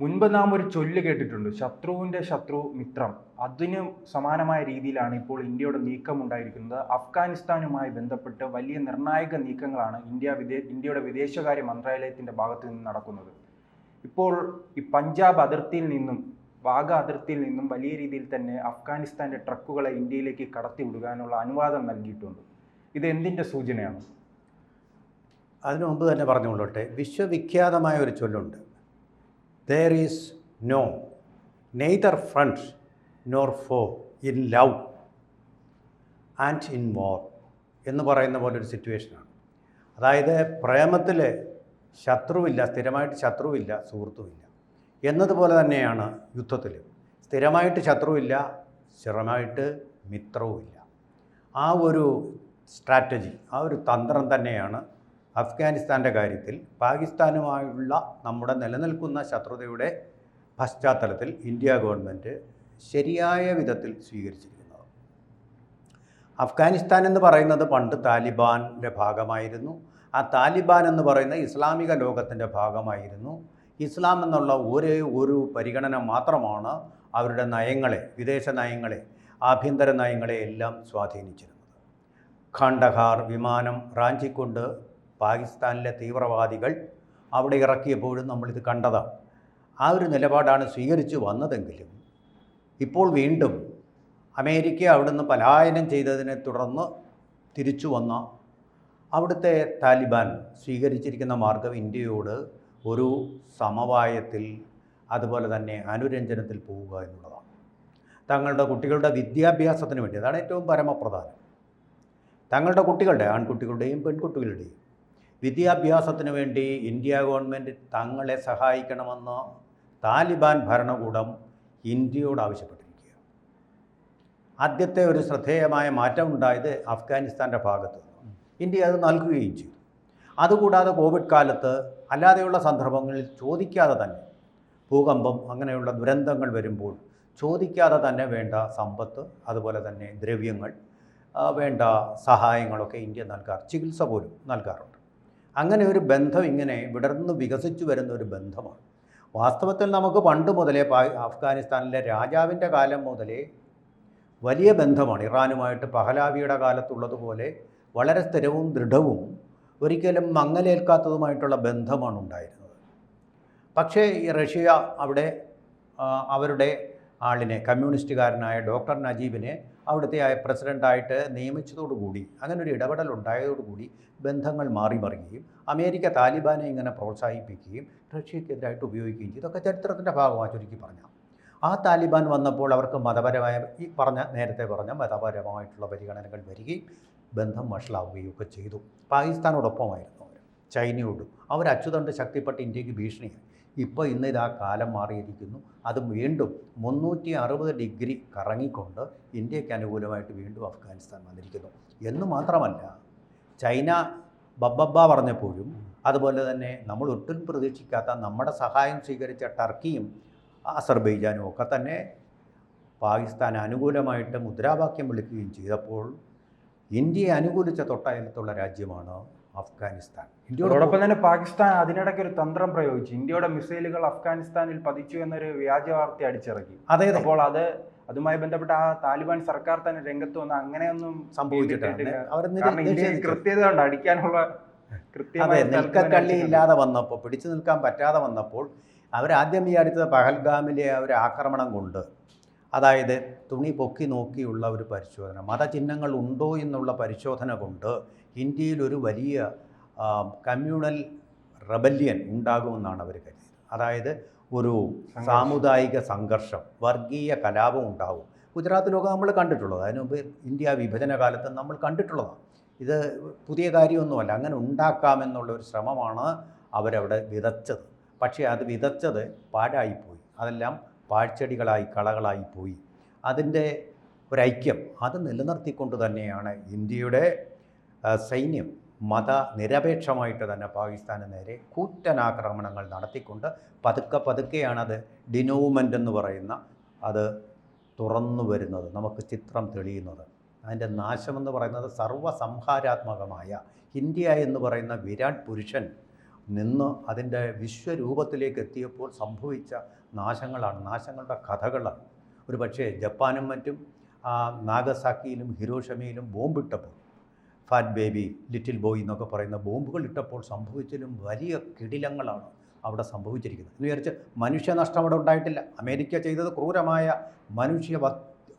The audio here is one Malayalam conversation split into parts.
മുൻപ് നാം ഒരു ചൊല്ല് കേട്ടിട്ടുണ്ട്. ശത്രുവിന്റെ ശത്രു മിത്രം. അതിന് സമാനമായ രീതിയിലാണ് ഇപ്പോൾ ഇന്ത്യയുടെ നീക്കം ഉണ്ടായിരിക്കുന്നത് അഫ്ഗാനിസ്ഥാനുമായി ബന്ധപ്പെട്ട് വലിയ നിർണായക നീക്കങ്ങളാണ് ഇന്ത്യ വിദേ ഇന്ത്യയുടെ വിദേശകാര്യ മന്ത്രാലയത്തിന്റെ ഭാഗത്തു നിന്ന് നടക്കുന്നത്. ഇപ്പോൾ ഈ പഞ്ചാബ് അതിർത്തിയിൽ നിന്നും വാഗ അതിർത്തിയിൽ നിന്നും വലിയ രീതിയിൽ തന്നെ അഫ്ഗാനിസ്ഥാന്റെ ട്രക്കുകളെ ഇന്ത്യയിലേക്ക് കടത്തിവിടുവാനുള്ള അനുവാദം നൽകിയിട്ടുണ്ട്. ഇത് എന്തിന്റെ സൂചനയാണ്? അതിനു മുമ്പ് തന്നെ പറഞ്ഞുകൊള്ളട്ടെ. വിശ്വവിഖ്യാതമായ ഒരു ചൊല്ലുണ്ട്. There is no neither friend nor foe in love and in war എന്ന് പറയുന്ന പോലെ ഒരു സിറ്റുവേഷനാണ് അതായത് പ്രേമത്തിൽ ശത്രുവില്ല സ്ഥിരമായിട്ട് ശത്രുവില്ല സുഹൃത്തുമില്ല എന്നതുപോലെ തന്നെയാണ് യുദ്ധത്തിൽ സ്ഥിരമായിട്ട് ശത്രുവില്ല സ്ഥിരമായിട്ട് മിത്രവുമില്ല. ആ ഒരു സ്ട്രാറ്റജി ആ ഒരു തന്ത്രം തന്നെയാണ് അഫ്ഗാനിസ്ഥാന്റെ കാര്യത്തിൽ പാകിസ്ഥാനുമായുള്ള നമ്മുടെ നിലനിൽക്കുന്ന ശത്രുതയുടെ പശ്ചാത്തലത്തിൽ ഇന്ത്യ ഗവൺമെന്റ് ശരിയായ വിധത്തിൽ സ്വീകരിച്ചിരിക്കുന്നത്. അഫ്ഗാനിസ്ഥാൻ എന്ന് പറയുന്നത് പണ്ട് താലിബാന്റെ ഭാഗമായിരുന്നു. ആ താലിബാൻ എന്ന് പറയുന്ന ഇസ്ലാമിക ലോകത്തിന്റെ ഭാഗമായിരുന്നു. ഇസ്ലാം എന്നുള്ള ഒരേ ഒരു പരിഗണന മാത്രമാണ് അവരുടെ നയങ്ങളെ വിദേശ നയങ്ങളെ ആഭ്യന്തര നയങ്ങളെ എല്ലാം സ്വാധീനിച്ചിരുന്നത്. ഖണ്ഡഹാർ വിമാനം റാഞ്ചിക്കൊണ്ട് പാകിസ്ഥാനിലെ തീവ്രവാദികൾ അവിടെ ഇറക്കിയപ്പോഴും നമ്മളിത് കണ്ടതാണ്. ആ ഒരു നിലപാടാണ് സ്വീകരിച്ചു വന്നതെങ്കിലും ഇപ്പോൾ വീണ്ടും അമേരിക്ക അവിടുന്ന് പലായനം ചെയ്തതിനെ തുടർന്ന് തിരിച്ചു വന്ന അവിടുത്തെ താലിബാൻ സ്വീകരിച്ചിരിക്കുന്ന മാർഗം ഇന്ത്യയോട് ഒരു സമവായത്തിൽ അതുപോലെ തന്നെ അനുരഞ്ജനത്തിൽ പോവുക എന്നുള്ളതാണ്. തങ്ങളുടെ കുട്ടികളുടെ വിദ്യാഭ്യാസത്തിന് വേണ്ടി അതാണ് ഏറ്റവും പരമപ്രധാനം. തങ്ങളുടെ കുട്ടികളുടെ ആൺകുട്ടികളുടെയും പെൺകുട്ടികളുടെയും വിദ്യാഭ്യാസത്തിന് വേണ്ടി ഇന്ത്യ ഗവൺമെന്റ് തങ്ങളെ സഹായിക്കണമെന്ന് താലിബാൻ ഭരണകൂടം ഇന്ത്യയോട് ആവശ്യപ്പെട്ടിരിക്കുക ആദ്യത്തെ ഒരു ശ്രദ്ധേയമായ മാറ്റം ഉണ്ടായത് അഫ്ഗാനിസ്ഥാന്റെ ഭാഗത്ത് നിന്ന് ഇന്ത്യ അത് നൽകുകയും ചെയ്തു. അതുകൂടാതെ കോവിഡ് കാലത്ത് അല്ലാതെയുള്ള സന്ദർഭങ്ങളിൽ ചോദിക്കാതെ തന്നെ ഭൂകമ്പം അങ്ങനെയുള്ള ദുരന്തങ്ങൾ വരുമ്പോൾ ചോദിക്കാതെ തന്നെ വേണ്ട സമ്പത്ത് അതുപോലെ തന്നെ ദ്രവ്യങ്ങൾ വേണ്ട സഹായങ്ങളൊക്കെ ഇന്ത്യ നൽകാറ് ചികിത്സ പോലും നൽകാറുണ്ട്. അങ്ങനെ ഒരു ബന്ധം ഇങ്ങനെ വിടർന്ന് വികസിച്ചു വരുന്ന ഒരു ബന്ധമാണ്. വാസ്തവത്തിൽ നമുക്ക് പണ്ട് മുതലേ അഫ്ഗാനിസ്ഥാനിലെ രാജാവിന്റെ കാലം മുതലേ വലിയ ബന്ധമാണ്. ഇറാനുമായിട്ട് പഹലാവിയുടെ കാലത്തുള്ളതുപോലെ വളരെ സ്ഥിരവും ദൃഢവും ഒരിക്കലും മങ്ങലേൽക്കാത്തതുമായിട്ടുള്ള ബന്ധമാണ് ഉണ്ടായിരുന്നത്. പക്ഷേ ഈ റഷ്യ അവിടെ അവരുടെ ആളിനെ കമ്മ്യൂണിസ്റ്റുകാരനായ ഡോക്ടർ നജീബിനെ അവിടുത്തെ പ്രസിഡന്റായിട്ട് നിയമിച്ചതോടുകൂടി അങ്ങനെ ഒരു ഇടപെടൽ ഉണ്ടായതോടുകൂടി ബന്ധങ്ങൾ മാറി മറിയുകയും അമേരിക്ക താലിബാനെ ഇങ്ങനെ പ്രോത്സാഹിപ്പിക്കുകയും റഷ്യക്കെതിരായിട്ട് ഉപയോഗിക്കുകയും ചെയ്തു. ഇതൊക്കെ ചരിത്രത്തിന്റെ ഭാഗമായി ചുരുക്കി പറഞ്ഞു ആ താലിബാൻ വന്നപ്പോൾ അവർക്ക് മതപരമായ ഈ പറഞ്ഞ നേരത്തെ പറഞ്ഞ മതപരമായിട്ടുള്ള പരിഗണനകൾ വരികയും ബന്ധം വഷളാവുകയും ഒക്കെ ചെയ്തു. പാകിസ്ഥാനോടൊപ്പമായിരുന്നു അവർ. ചൈനയോടും. അവർ അച്ചുതണ്ട് ശക്തിപ്പെട്ട് ഇന്ത്യയ്ക്ക് ഭീഷണിയായി. ഇപ്പോൾ ഇന്ന് ഇതാ കാലം മാറിയിരിക്കുന്നു. അത് വീണ്ടും മുന്നൂറ്റി അറുപത് ഡിഗ്രി കറങ്ങിക്കൊണ്ട് ഇന്ത്യയ്ക്ക് അനുകൂലമായിട്ട് വീണ്ടും അഫ്ഗാനിസ്ഥാൻ വന്നിരിക്കുന്നു. എന്ന് മാത്രമല്ല ചൈന ബബ്ബബ്ബ പറഞ്ഞപ്പോഴും അതുപോലെ തന്നെ നമ്മൾ ഒട്ടും പ്രതീക്ഷിക്കാത്ത നമ്മുടെ സഹായം സ്വീകരിച്ച ടർക്കിയും അസർബൈജാനും ഒക്കെ തന്നെ പാകിസ്ഥാൻ അനുകൂലമായിട്ട് മുദ്രാവാക്യം വിളിക്കുകയും ചെയ്തപ്പോൾ ഇന്ത്യയെ അനുകൂലിച്ച തൊട്ടയലത്തുള്ള രാജ്യമാണ് അഫ്ഗാനിസ്ഥാൻ. ഇന്ത്യയോടൊപ്പം തന്നെ പാകിസ്ഥാൻ അതിനിടയ്ക്ക് ഒരു തന്ത്രം പ്രയോഗിച്ചു ഇന്ത്യയുടെ മിസൈലുകൾ അഫ്ഗാനിസ്ഥാനിൽ പതിച്ചു എന്നൊരു വ്യാജ വാർത്ത അടിച്ചിറക്കി. അതെ അപ്പോൾ അത് അതുമായി ബന്ധപ്പെട്ട ആ താലിബാൻ സർക്കാർ തന്നെ രംഗത്ത് വന്ന് അങ്ങനെയൊന്നും കൃത്യത കൊണ്ട് അടിക്കാനുള്ള അതെ നിൽക്കക്കള്ളി ഇല്ലാതെ വന്നപ്പോൾ പിടിച്ചു നിൽക്കാൻ പറ്റാതെ വന്നപ്പോൾ അവരാദ്യം വിചാരിച്ചത് പഹൽഗാമിലെ ഒരു ആക്രമണം കൊണ്ട് അതായത് തുണി പൊക്കി നോക്കിയുള്ള ഒരു പരിശോധന. മതചിഹ്നങ്ങൾ ഉണ്ടോ എന്നുള്ള പരിശോധന കൊണ്ട് ഇന്ത്യയിൽ ഒരു വലിയ കമ്മ്യൂണൽ റബല്യൻ ഉണ്ടാകുമെന്നാണ് അവർ കരുതിയത്. അതായത് ഒരു. സാമുദായിക സംഘർഷം വർഗീയ കലാപം ഉണ്ടാകും ഗുജറാത്തിലൊക്കെ നമ്മൾ കണ്ടിട്ടുള്ളത്. അതിനു മുമ്പ് ഇന്ത്യ വിഭജന കാലത്ത് നമ്മൾ കണ്ടിട്ടുള്ളതാണ്. ഇത് പുതിയ കാര്യമൊന്നുമല്ല. അങ്ങനെ ഉണ്ടാക്കാമെന്നുള്ള ഒരു ശ്രമമാണ് അവരവിടെ വിതച്ചത്. പക്ഷേ അത് വിതച്ചത് പാഴായിപ്പോയി. അതെല്ലാം പാഴ്ചെടികളായി കളകളായി പോയി. അതിന്റെ ഒരൈക്യം അത് നിലനിർത്തിക്കൊണ്ട് തന്നെയാണ് ഇന്ത്യയുടെ സൈന്യം മത നിരപേക്ഷമായിട്ട് തന്നെ പാകിസ്ഥാന് നേരെ കൂറ്റനാക്രമണങ്ങൾ നടത്തിക്കൊണ്ട് പതുക്കെ പതുക്കെയാണത് ഡിനോവ്മെന്റ് എന്ന് പറയുന്ന അത് തുറന്നു വരുന്നത് നമുക്ക് ചിത്രം തെളിയുന്നത്. അതിന്റെ നാശമെന്ന് പറയുന്നത് സർവസംഹാരാത്മകമായ ഇന്ത്യ എന്ന് പറയുന്ന വിരാട് പുരുഷൻ നിന്ന് അതിന്റെ വിശ്വരൂപത്തിലേക്ക് എത്തിയപ്പോൾ സംഭവിച്ച നാശങ്ങളാണ്. നാശങ്ങളുടെ കഥകളാണ്. ഒരു പക്ഷേ ജപ്പാനും മറ്റും നാഗസാക്കിയിലും ഹിരോഷമയിലും ബോംബിട്ടപ്പോൾ ഫാറ്റ് ബേബി ലിറ്റിൽ ബോയ് എന്നൊക്കെ പറയുന്ന ബോംബുകൾ ഇട്ടപ്പോൾ സംഭവിച്ചതിലും വലിയ കിടിലങ്ങളാണ് അവിടെ സംഭവിച്ചിരിക്കുന്നത്. എന്ന് വിചാരിച്ച് മനുഷ്യനഷ്ടം അവിടെ ഉണ്ടായിട്ടില്ല. അമേരിക്ക ചെയ്തത് ക്രൂരമായ മനുഷ്യ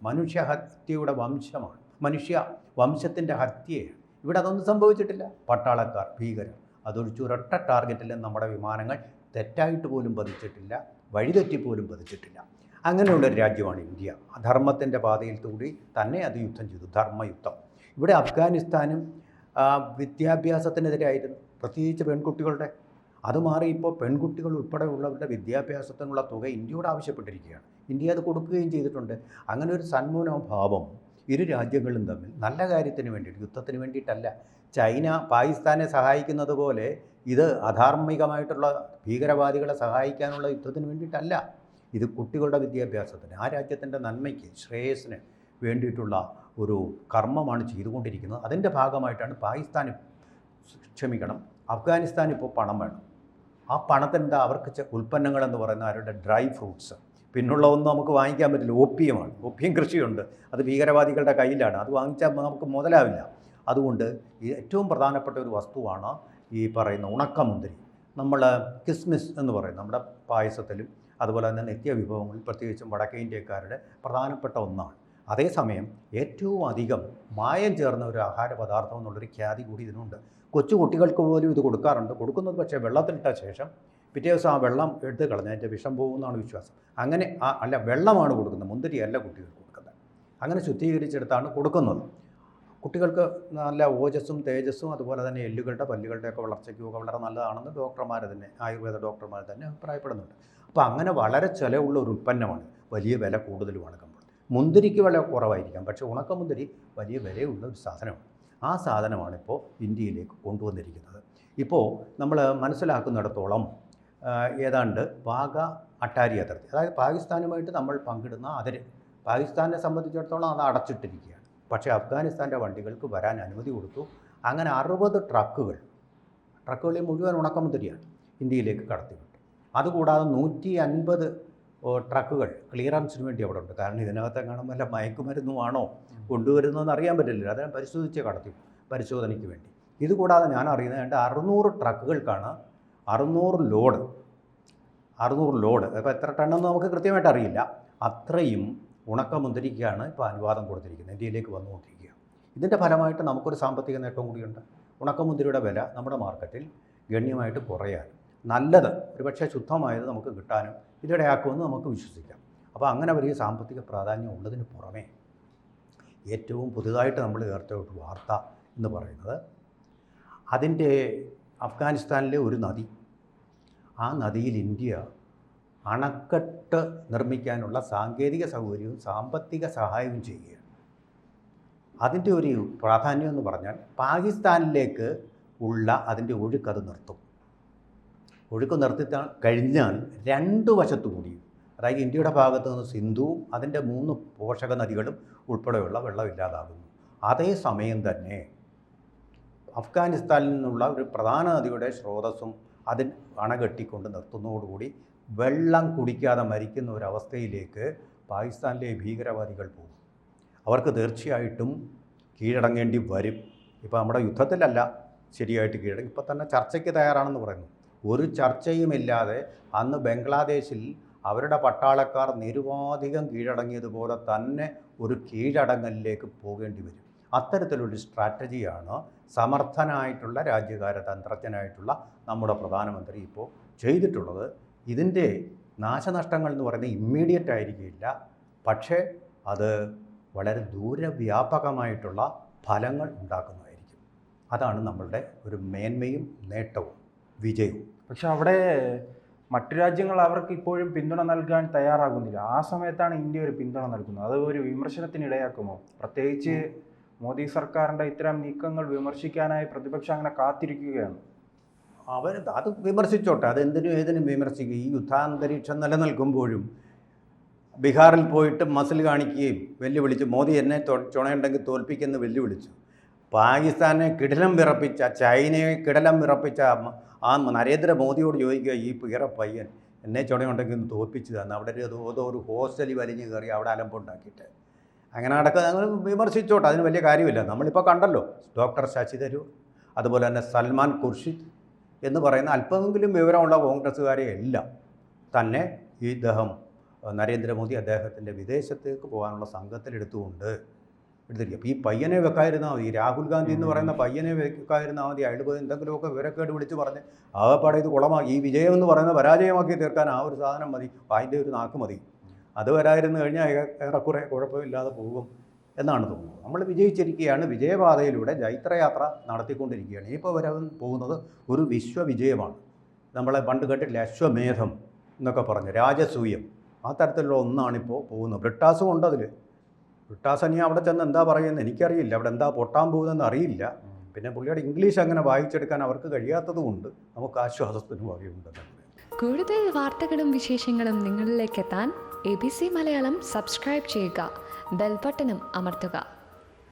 മനുഷ്യഹത്യയുടെ വംശമാണ്. മനുഷ്യ വംശത്തിന്റെ ഹത്യയാണ്. ഇവിടെ അതൊന്നും സംഭവിച്ചിട്ടില്ല. പട്ടാളക്കാർ ഭീകരർ അതൊഴിച്ച് ചുരട്ട ടാർഗറ്റിലും നമ്മുടെ വിമാനങ്ങൾ തെറ്റായിട്ട് പോലും പതിച്ചിട്ടില്ല വഴിതെറ്റി പോലും പതിച്ചിട്ടില്ല. അങ്ങനെയുള്ളൊരു രാജ്യമാണ് ഇന്ത്യ. ധർമ്മത്തിന്റെ പാതയിൽ കൂടി തന്നെ അത് യുദ്ധം ചെയ്തു. ധർമ്മയുദ്ധം. ഇവിടെ അഫ്ഗാനിസ്ഥാനും വിദ്യാഭ്യാസത്തിനെതിരായിരുന്നു. പ്രത്യേകിച്ച് പെൺകുട്ടികളുടെ. അത് മാറി ഇപ്പോൾ പെൺകുട്ടികൾ ഉൾപ്പെടെയുള്ളവരുടെ വിദ്യാഭ്യാസത്തിനുള്ള തുക ഇന്ത്യയോട് ആവശ്യപ്പെട്ടിരിക്കുകയാണ്. ഇന്ത്യ അത് കൊടുക്കുകയും ചെയ്തിട്ടുണ്ട്. അങ്ങനെ ഒരു സന്മനോഭാവം ഇരു രാജ്യങ്ങളും തമ്മിൽ നല്ല കാര്യത്തിന് വേണ്ടിയിട്ട് യുദ്ധത്തിന് വേണ്ടിയിട്ടല്ല ചൈന പാകിസ്ഥാനെ സഹായിക്കുന്നത് പോലെ ഇത് അധാർമികമായിട്ടുള്ള ഭീകരവാദികളെ സഹായിക്കാനുള്ള യുദ്ധത്തിന് വേണ്ടിയിട്ടല്ല. ഇത് കുട്ടികളുടെ വിദ്യാഭ്യാസത്തിന് ആ രാജ്യത്തിന്റെ നന്മയ്ക്ക് ശ്രേയസ്സിന് വേണ്ടിയിട്ടുള്ള ഒരു കർമ്മമാണ് ചെയ്തുകൊണ്ടിരിക്കുന്നത്. അതിന്റെ ഭാഗമായിട്ടാണ് പാകിസ്ഥാൻ ക്ഷമിക്കണം അഫ്ഗാനിസ്ഥാൻ ഇപ്പോൾ പണം വേണം. ആ പണത്തിന്റെ അവർക്ക് ഉൽപ്പന്നങ്ങൾ എന്ന് പറയുന്ന അവരുടെ ഡ്രൈ ഫ്രൂട്ട്സ്. പിന്നുള്ള ഒന്നും നമുക്ക് വാങ്ങിക്കാൻ പറ്റില്ല. ഓപ്പിയമാണ്. ഓപ്പിയം കൃഷിയുണ്ട്. അത് ഭീകരവാദികളുടെ കയ്യിലാണ്. അത് വാങ്ങിച്ചാൽ നമുക്ക് മുതലാവില്ല. അതുകൊണ്ട് ഈ ഏറ്റവും പ്രധാനപ്പെട്ട ഒരു വസ്തുവാണ് ഈ പറയുന്ന ഉണക്കമുന്തിരി. നമ്മൾ കിസ്മിസ് എന്ന് പറയും നമ്മുടെ പായസത്തിലും അതുപോലെ തന്നെ നിത്യവിഭവങ്ങളിൽ പ്രത്യേകിച്ചും വടക്കേ ഇന്ത്യക്കാരുടെ പ്രധാനപ്പെട്ട ഒന്നാണ്. അതേസമയം ഏറ്റവും അധികം മായം ചേർന്ന ഒരു ആഹാര പദാർത്ഥം എന്നുള്ളൊരു ഖ്യാതി കൂടി ഇതിനുണ്ട്. കൊച്ചു കുട്ടികൾക്ക് പോലും ഇത് കൊടുക്കാറുണ്ട്. കൊടുക്കുന്നത് പക്ഷേ വെള്ളത്തിലിട്ട ശേഷം പിറ്റേ ദിവസം ആ വെള്ളം എടുത്ത് കളഞ്ഞ് അതിന്റെ വിഷം പോകുമെന്നാണ് വിശ്വാസം. അങ്ങനെ അല്ല വെള്ളമാണ് കൊടുക്കുന്നത്. മുന്തിരിയല്ല കുട്ടികൾക്ക് കൊടുക്കുന്നത്. അങ്ങനെ ശുദ്ധീകരിച്ചെടുത്താണ് കൊടുക്കുന്നത്. കുട്ടികൾക്ക് നല്ല ഓജസ്സും തേജസ്സും അതുപോലെ തന്നെ എല്ലുകളുടെ പല്ലുകളുടെയൊക്കെ വളർച്ചയ്ക്കും ഒക്കെ വളരെ നല്ലതാണെന്ന് ഡോക്ടർമാർ തന്നെ ആയുർവേദ ഡോക്ടർമാർ തന്നെ അഭിപ്രായപ്പെടുന്നുണ്ട്. അപ്പോൾ അങ്ങനെ വളരെ ചിലവുള്ള ഒരു ഉൽപ്പന്നമാണ് വലിയ വില കൂടുതലുമാണ് കമ്പോൾ മുന്തിരിക്ക് വില കുറവായിരിക്കാം പക്ഷേ ഉണക്കമുന്തിരി വലിയ വിലയുള്ള ഒരു സാധനമാണ്. ആ സാധനമാണ് ഇപ്പോൾ ഇന്ത്യയിലേക്ക് കൊണ്ടുവന്നിരിക്കുന്നത്. ഇപ്പോൾ നമ്മൾ മനസ്സിലാക്കുന്നിടത്തോളം ഏതാണ്ട് വാഗ അട്ടാരി അതിർത്തി അതായത് പാകിസ്ഥാനുമായിട്ട് നമ്മൾ പങ്കിടുന്ന അതിർ പാകിസ്ഥാനെ സംബന്ധിച്ചിടത്തോളം അത് അടച്ചിട്ടിരിക്കുകയാണ്. പക്ഷേ അഫ്ഗാനിസ്ഥാന്റെ വണ്ടികൾക്ക് വരാൻ അനുമതി കൊടുത്തു. അങ്ങനെ അറുപത് ട്രക്കുകൾ ട്രക്കുകളിൽ മുഴുവൻ ഉണക്കമുന്തിരിയാണ് ഇന്ത്യയിലേക്ക് കടത്തിവിട്ടു അതുകൂടാതെ നൂറ്റി അൻപത് ട്രക്കുകൾ ക്ലിയറൻസിന് വേണ്ടി അവിടെ ഉണ്ട്. കാരണം ഇതിനകത്ത് കാണാൻ വല്ല മയക്കുമരുന്നുമാണോ കൊണ്ടുവരുന്നതെന്ന് അറിയാൻ പറ്റില്ല. അതിനെ പരിശോധിച്ച് കടത്തി പരിശോധനയ്ക്ക് വേണ്ടി. ഇതുകൂടാതെ ഞാൻ അറിയുന്നത് അറുന്നൂറ് ട്രക്കുകൾക്കാണ് അറുന്നൂറ് ലോഡ് അറുന്നൂറ് ലോഡ്. അപ്പോൾ എത്ര ടണ്ണെന്ന് നമുക്ക് കൃത്യമായിട്ട് അറിയില്ല. അത്രയും ഉണക്കമുന്തിരിക്കാണ് ഇപ്പോൾ അനുവാദം കൊടുത്തിരിക്കുന്നത്. ഇന്ത്യയിലേക്ക് വന്നുകൊണ്ടിരിക്കുക ഇതിന്റെ ഫലമായിട്ട് നമുക്കൊരു സാമ്പത്തിക നേട്ടവും കൂടിയുണ്ട്. ഉണക്കമുന്തിരിയുടെ വില നമ്മുടെ മാർക്കറ്റിൽ ഗണ്യമായിട്ട് കുറയാൻ നല്ലത് ഒരുപക്ഷെ ശുദ്ധമായത് നമുക്ക് കിട്ടാനും ഇതിടയാക്കുമെന്ന് നമുക്ക് വിശ്വസിക്കാം. അപ്പോൾ അങ്ങനെ വലിയ സാമ്പത്തിക പ്രാധാന്യം ഉള്ളതിന് പുറമേ ഏറ്റവും പുതുതായിട്ട് നമ്മൾ ചേർത്ത ഒരു വാർത്ത എന്ന് പറയുന്നത് അതിന്റെ അഫ്ഗാനിസ്ഥാനിലെ ഒരു നദി. ആ നദിയിൽ ഇന്ത്യ അണക്കെട്ട് നിർമ്മിക്കാനുള്ള സാങ്കേതിക സൗകര്യവും സാമ്പത്തിക സഹായവും ചെയ്യുകയാണ്. അതിന്റെ ഒരു പ്രാധാന്യം എന്ന് പറഞ്ഞാൽ പാകിസ്ഥാനിലേക്ക് ഉള്ള അതിന്റെ ഒഴുക്ക് അത് നിർത്തും. ഒഴുക്ക് നിർത്തി കഴിഞ്ഞാൽ രണ്ട് വശത്തു കൂടിയും അതായത് ഇന്ത്യയുടെ ഭാഗത്തു നിന്ന് സിന്ധുവും അതിന്റെ മൂന്ന് പോഷക നദികളും ഉൾപ്പെടെയുള്ള വെള്ളം ഇല്ലാതാകുന്നു. അതേസമയം തന്നെ അഫ്ഗാനിസ്ഥാനിൽ നിന്നുള്ള ഒരു പ്രധാന നദിയുടെ സ്രോതസ്സും അതിൽ അണകെട്ടിക്കൊണ്ട് നിർത്തുന്നതോടുകൂടി വെള്ളം കുടിക്കാതെ മരിക്കുന്ന ഒരവസ്ഥയിലേക്ക് പാകിസ്ഥാനിലെ ഭീകരവാദികൾ പോകും. അവർക്ക് തീർച്ചയായിട്ടും കീഴടങ്ങേണ്ടി വരും. ഇപ്പോൾ നമ്മുടെ യുദ്ധത്തിലല്ല ശരിയായിട്ട് കീഴടങ്ങി. ഇപ്പോൾ തന്നെ ചർച്ചയ്ക്ക് തയ്യാറാണെന്ന് പറയുന്നു. ഒരു ചർച്ചയുമില്ലാതെ അന്ന് ബംഗ്ലാദേശിൽ അവരുടെ പട്ടാളക്കാർ നിരുപാധികം കീഴടങ്ങിയതുപോലെ തന്നെ ഒരു കീഴടങ്ങലിലേക്ക് പോകേണ്ടി വരും. അത്തരത്തിലൊരു സ്ട്രാറ്റജിയാണ് സമർത്ഥനായിട്ടുള്ള രാജ്യകാര തന്ത്രജ്ഞനായിട്ടുള്ള നമ്മുടെ പ്രധാനമന്ത്രി ഇപ്പോൾ ചെയ്തിട്ടുള്ളത്. ഇതിന്റെ നാശനഷ്ടങ്ങൾ എന്ന് പറയുന്നത് ഇമ്മീഡിയറ്റ് ആയിരിക്കില്ല. പക്ഷേ അത് വളരെ ദൂരവ്യാപകമായിട്ടുള്ള ഫലങ്ങൾ ഉണ്ടാക്കുന്നതായിരിക്കും. അതാണ് നമ്മളുടെ ഒരു മേന്മയും നേട്ടവും വിജയവും. പക്ഷെ അവിടെ മറ്റു രാജ്യങ്ങൾ അവർക്ക് ഇപ്പോഴും പിന്തുണ നൽകാൻ തയ്യാറാകുന്നില്ല. ആ സമയത്താണ് ഇന്ത്യ ഒരു പിന്തുണ നൽകുന്നത്. അത് ഒരു വിമർശനത്തിന് ഇടയാക്കുമോ? പ്രത്യേകിച്ച് മോദി സർക്കാരിന്റെ ഇത്തരം നീക്കങ്ങൾ വിമർശിക്കാനായി പ്രതിപക്ഷം അങ്ങനെ കാത്തിരിക്കുകയാണ്. അവർ അത് വിമർശിച്ചോട്ടെ. അതെന്തിനും ഏതിനും വിമർശിക്കുക ഈ യുദ്ധാന്തരീക്ഷം നിലനിൽക്കുമ്പോഴും ബീഹാറിൽ പോയിട്ട് മസിൽ കാണിക്കുകയും വെല്ലുവിളിച്ചു. മോദി എന്നെ ചുണയുണ്ടെങ്കിൽ തോൽപ്പിക്കുമെന്ന് വെല്ലുവിളിച്ചു. പാകിസ്ഥാനെ കിടലം വിറപ്പിച്ച ചൈനയെ കിടലം വിറപ്പിച്ച ആ നരേന്ദ്രമോദിയോട് ചോദിക്കുക ഈ പിറ പയ്യൻ എന്നെ ചുണയുണ്ടെങ്കിൽ ഒന്ന് തോൽപ്പിച്ചു തന്നെ. അവിടെ ഒരു ഒരു ഹോസ്റ്റലിൽ വലിഞ്ഞ് കയറി അവിടെ അലമ്പുണ്ടാക്കിയിട്ട്. അങ്ങനെ നടക്കുക. ഞങ്ങൾ വിമർശിച്ചോട്ടെ. അതിന് വലിയ കാര്യമില്ല. നമ്മളിപ്പോൾ കണ്ടല്ലോ. ഡോക്ടർ ശശി തരൂർ അതുപോലെ തന്നെ സൽമാൻ ഖുർഷിദ് എന്ന് പറയുന്ന അല്പമെങ്കിലും വിവരമുള്ള കോൺഗ്രസ്സുകാരെ എല്ലാം തന്നെ ഈ ഇദ്ദേഹം നരേന്ദ്രമോദി അദ്ദേഹത്തിന്റെ വിദേശത്തേക്ക് പോകാനുള്ള സംഘത്തിലെടുത്തുകൊണ്ട് എടുത്തിരിക്കുക. അപ്പോൾ ഈ പയ്യനെ വെക്കാതിരുന്നാൽ മതി. രാഹുൽ ഗാന്ധി എന്ന് പറയുന്ന പയ്യനെ വെക്കാതിരുന്നാൽ മതി. അയാൾ പോയി എന്തെങ്കിലുമൊക്കെ വിവരക്കേട് വിളിച്ച് പറഞ്ഞ് ആകെപ്പാടെ ഇത് കുളമാക്കി ഈ വിജയം എന്ന് പറയുന്ന പരാജയമാക്കി തീർക്കാൻ ആ ഒരു സാധനം മതി. അതിന്റെ ഒരു നാക്ക് മതി. അത് വരായിരുന്നു കഴിഞ്ഞാൽ ഏറെക്കുറെ കുഴപ്പമില്ലാതെ പോകും. എന്നാണ് തോന്നുന്നത്. നമ്മൾ വിജയിച്ചിരിക്കുകയാണ്. വിജയപാതയിലൂടെ ജൈത്രയാത്ര നടത്തിക്കൊണ്ടിരിക്കുകയാണ്. ഇപ്പോൾ വരാൻ പോകുന്നത് ഒരു വിശ്വവിജയമാണ്. നമ്മളെ പണ്ട് കേട്ടിട്ടില്ല? അശ്വമേധം എന്നൊക്കെ പറഞ്ഞ് രാജസൂയം. ആ തരത്തിലുള്ള ഒന്നാണിപ്പോൾ പോകുന്നത്. ബ്രിട്ടാസും ഉണ്ട് അതിൽ ബ്രിട്ടാസ് ഇനി അവിടെ ചെന്ന് എന്താ പറയുന്നത് എനിക്കറിയില്ല. അവിടെ എന്താ പൊട്ടാൻ പോകുന്നതെന്ന് അറിയില്ല. പിന്നെ പുള്ളിയുടെ ഇംഗ്ലീഷ് അങ്ങനെ വായിച്ചെടുക്കാൻ അവർക്ക് കഴിയാത്തതുകൊണ്ട് നമുക്ക് ആശ്വാസത്തിന് വകയുണ്ടെന്ന് കൂടുതൽ വാർത്തകളും വിശേഷങ്ങളും നിങ്ങളിലേക്ക് എത്താൻ A B C Malayalam subscribe ചെയ്യുക. ബെൽബട്ടനും അമർത്തുക